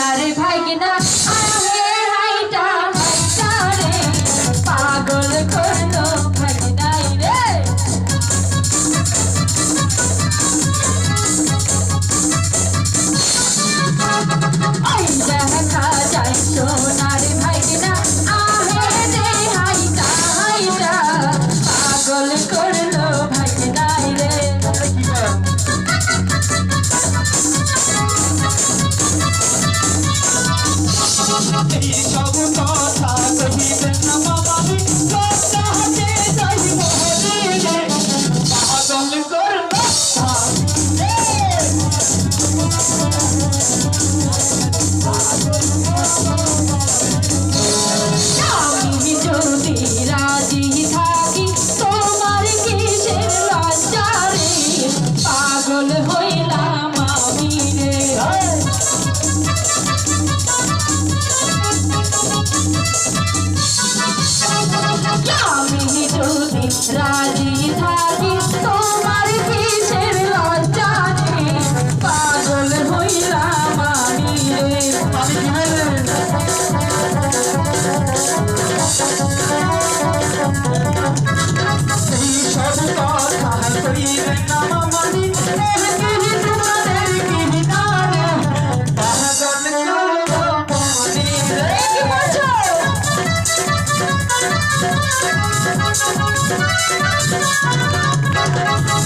না রে ভাগনা আয় সব কথা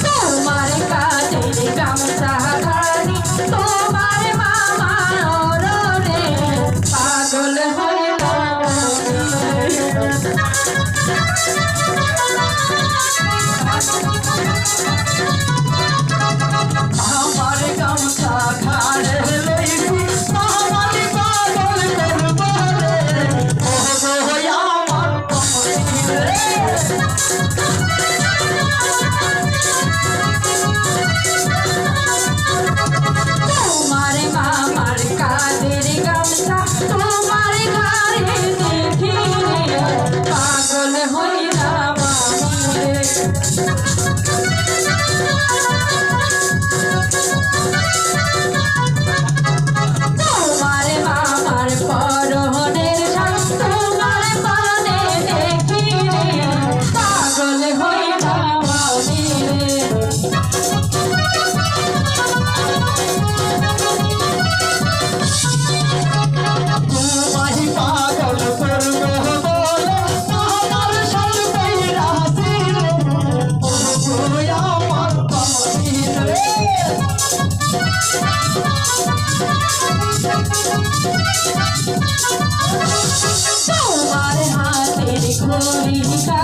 তোমার কাছে গামছা খানি তোমার মামা রে পাগল হয়ে Yeah. তোমার হাতের ঘড়ি কা